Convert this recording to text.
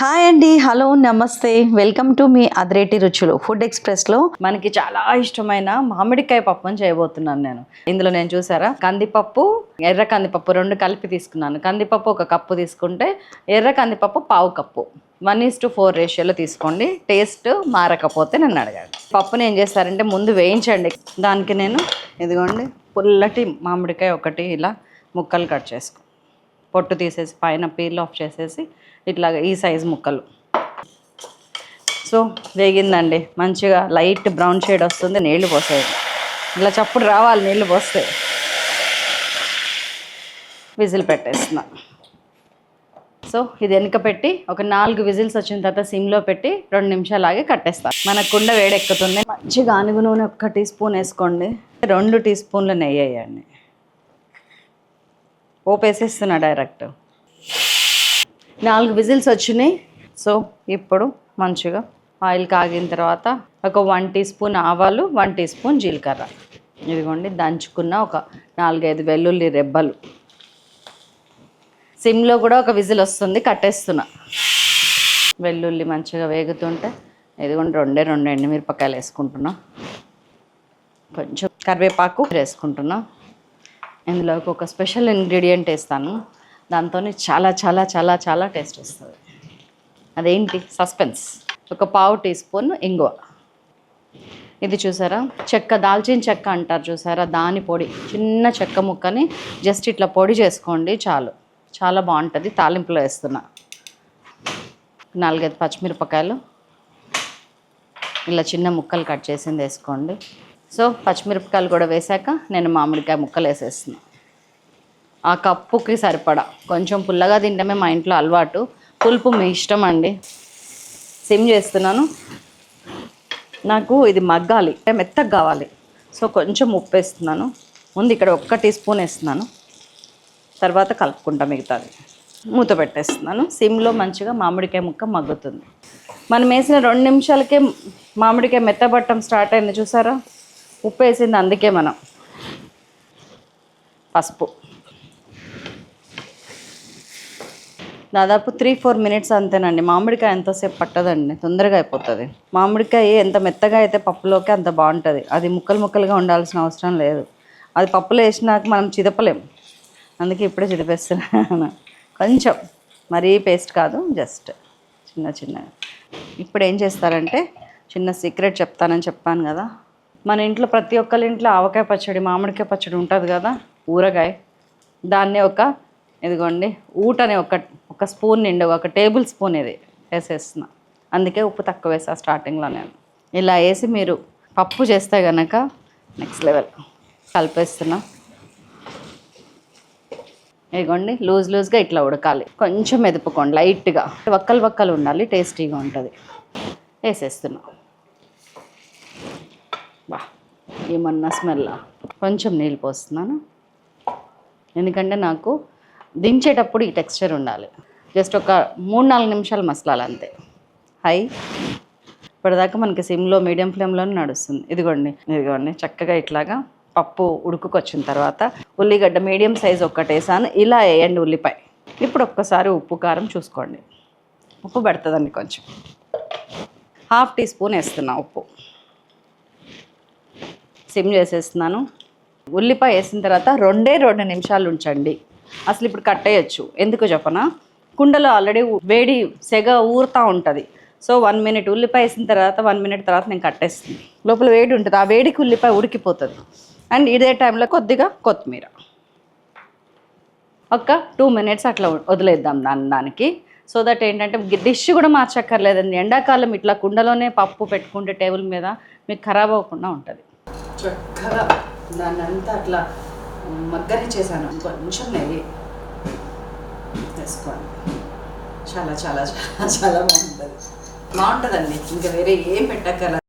Hi అండి. Hello నమస్తే. Welcome to me అదిరేటి రుచులు. ఫుడ్ ఎక్స్ప్రెస్లో మనకి చాలా ఇష్టమైన మామిడికాయ పప్పుని చేయబోతున్నాను నేను. ఇందులో నేను చూసారా? కందిపప్పు ఎర్ర కందిపప్పు రెండు కలిపి తీసుకున్నాను. కందిపప్పు ఒక కప్పు తీసుకుంటే ఎర్ర కందిపప్పు పావు cup. One is to four రేషియోలో తీసుకోండి. టేస్ట్ మారకపోతే నన్ను అడగాలి పప్పుని ఏం చేస్తారంటే ముందు వేయించండి. దానికి నేను ఇదిగోండి పుల్లటి మామిడికాయ ఒకటి ఇలా ముక్కలు కట్ చేసుకో పొట్టు తీసేసి పైన పీల్ ఆఫ్ చేసేసి ఇట్లా ఈ సైజ్ ముక్కలు. సో వేగిందండి. మంచిగా లైట్ బ్రౌన్ షేడ్ వస్తుంది నీళ్ళు పోసేది ఇలా చప్పుడు రావాలి నీళ్ళు పోస్తే. విజిల్ పెట్టేస్తున్నా. సో ఇది వెనుక పెట్టి ఒక నాలుగు విజిల్స్ వచ్చిన తర్వాత సిమ్లో పెట్టి రెండు నిమిషాలు ఆగి కట్టేస్తా. మన కుండ వేడెక్కుతుంది. మంచిగా అనుగు నూనె ఒక్క టీ స్పూన్ వేసుకోండి. రెండు టీ స్పూన్లు నెయ్యి వేయండి. ఓపేసేస్తున్నా డైరెక్ట్. నాలుగు విజిల్స్ వచ్చినాయి. సో ఇప్పుడు మంచిగా ఆయిల్ కాగిన తర్వాత ఒక వన్ టీ స్పూన్ ఆవాలు వన్ టీ స్పూన్ జీలకర్ర. ఇదిగోండి దంచుకున్న ఒక నాలుగైదు వెల్లుల్లి రెబ్బలు. సిమ్లో కూడా ఒక విజిల్ వస్తుంది కట్టేస్తున్నా. వెల్లుల్లి మంచిగా వేగుతుంటే ఇదిగోండి రెండే రెండు ఎండుమిరపకాయలు వేసుకుంటున్నా. కొంచెం కరివేపాకు వేసుకుంటున్నా. ఇందులోకి ఒక స్పెషల్ ఇంగ్రీడియంట్ వేస్తాను. దాంతో చాలా చాలా చాలా చాలా టేస్ట్ వస్తుంది. అదేంటి? సస్పెన్స్. ఒక పావు టీ స్పూన్ ఇంగువ. ఇది చూసారా? చెక్క దాల్చిన చెక్క అంటారు చూసారా? దాని పొడి చిన్న చెక్క ముక్కని జస్ట్ ఇట్లా పొడి చేసుకోండి చాలు. చాలా బాగుంటుంది. తాలింపులో వేస్తున్నా. నాలుగైదు పచ్చిమిరపకాయలు. ఇలా చిన్న ముక్కలు కట్ చేసింది వేసుకోండి. సో పచ్చిమిరపకాయలు కూడా వేసాక నేను మామిడికాయ ముక్కలు వేసేస్తున్నాను ఆ కప్పుకి సరిపడా. కొంచెం పుల్లగా తింటమే మా ఇంట్లో అలవాటు. పులుపు మీ ఇష్టం అండి. సిమ్ చేస్తున్నాను. నాకు ఇది మగ్గాలి. మెత్తగా కావాలి. సో కొంచెం ఉప్పు వేస్తున్నాను. ముందు ఇక్కడ ఒక్క టీ స్పూన్ వేస్తున్నాను. తర్వాత కలుపుకుంటా మిగతాది. మూత పెట్టేస్తున్నాను. సిమ్లో మంచిగా మామిడికాయ ముక్క మగ్గుతుంది. మనం వేసిన రెండు నిమిషాలకే మామిడికాయ మెత్తబట్టం స్టార్ట్ అయింది చూసారా? ఉప్పు వేసింది అందుకే మనం. పసుపు. దాదాపు త్రీ ఫోర్ మినిట్స్ అంతేనండి. మామిడికాయ ఎంతసేపు పట్టదండి? తొందరగా అయిపోతుంది. మామిడికాయ ఎంత మెత్తగా అయితే పప్పులోకి అంత బాగుంటుంది. అది ముక్కలు ముక్కలుగా ఉండాల్సిన అవసరం లేదు. అది పప్పులో వేసినాక మనం చిదపలేం. అందుకే ఇప్పుడే చిదిపేస్తున్నాను కొంచెం. మరీ పేస్ట్ కాదు జస్ట్ చిన్న చిన్న ఇప్పుడు ఏం చేస్తారంటే చిన్న సీక్రెట్ చెప్తానని చెప్పాను కదా. మన ఇంట్లో ప్రతి ఒక్కరి ఇంట్లో ఆవకాయ పచ్చడి మామిడికాయ పచ్చడి ఉంటుంది కదా ఊరగాయ. దాన్ని ఒక ఇదిగోండి ఊటని ఒక ఒక స్పూన్ నిండి ఒక టేబుల్ స్పూన్ ఇది వేసేస్తున్నా. అందుకే ఉప్పు తక్కువ వేసా స్టార్టింగ్లో నేను ఇలా వేసి మీరు పప్పు చేస్తే కనుక నెక్స్ట్ లెవెల్ కలిపేస్తున్నా. ఇదిగోండి లూజ్ లూజ్గా ఇట్లా ఉడకాలి. కొంచెం మెదుపుకోండి లైట్గా. వక్కలు వక్కలు ఉండాలి టేస్టీగా ఉంటుంది. వేసేస్తున్నాం. బా. ఏమన్నా స్మెల్ కొంచెం నీళ్ళు పోస్తున్నాను. ఎందుకంటే నాకు దించేటప్పుడు ఈ టెక్స్చర్ ఉండాలి. జస్ట్ ఒక మూడు నాలుగు నిమిషాలు మసలాలి అంతే. హై. ఇప్పటిదాకా మనకి సిమ్లో మీడియం ఫ్లేమ్లోనే నడుస్తుంది. ఇదిగోండి ఇదిగోండి. చక్కగా ఇట్లాగా పప్పు ఉడుకుకొచ్చిన తర్వాత ఉల్లిగడ్డ మీడియం సైజ్ ఒక్కటేసాను. ఇలా వేయండి ఉల్లిపాయ. ఇప్పుడు ఒక్కసారి ఉప్పు కారం చూసుకోండి. ఉప్పు పెడుతుందండి కొంచెం. హాఫ్ టీ స్పూన్ వేస్తున్నా ఉప్పు. సిమ్ చేసేస్తున్నాను. ఉల్లిపాయ వేసిన తర్వాత రెండే రెండు నిమిషాలు ఉంచండి. అసలు ఇప్పుడు కట్టేయచ్చు ఎందుకు చెప్పనా? కుండలో ఆల్రెడీ వేడి సెగ ఊరుతూ ఉంటుంది. సో వన్ మినిట్ ఉల్లిపాయ వేసిన తర్వాత వన్ మినిట్ తర్వాత నేను కట్టేస్తుంది లోపల వేడి ఉంటుంది. ఆ వేడికి ఉల్లిపాయ ఉడికిపోతుంది. అండ్ ఇదే టైంలో కొద్దిగా కొత్తిమీర. ఒక్క టూ మినిట్స్ అట్లా వదిలేద్దాం దాని దానికి. సో దట్ ఏంటంటే డిష్ కూడా మార్చక్కర్లేదండి. ఎండాకాలం ఇట్లా కుండలోనే పప్పు పెట్టుకుంటే టేబుల్ మీద మీకు ఖరాబ్ అవ్వకుండా ఉంటుంది. చక్కగా దాన్ని అంతా అట్లా మగ్గని చేశాను. కొంచెం నెయ్యి వేసుకోండి చాలా చాలా చాలా చాలా బాగుంటుంది. బాగుంటుందండి. ఇంకా వేరే ఏం పెట్టక్కర్లేదు.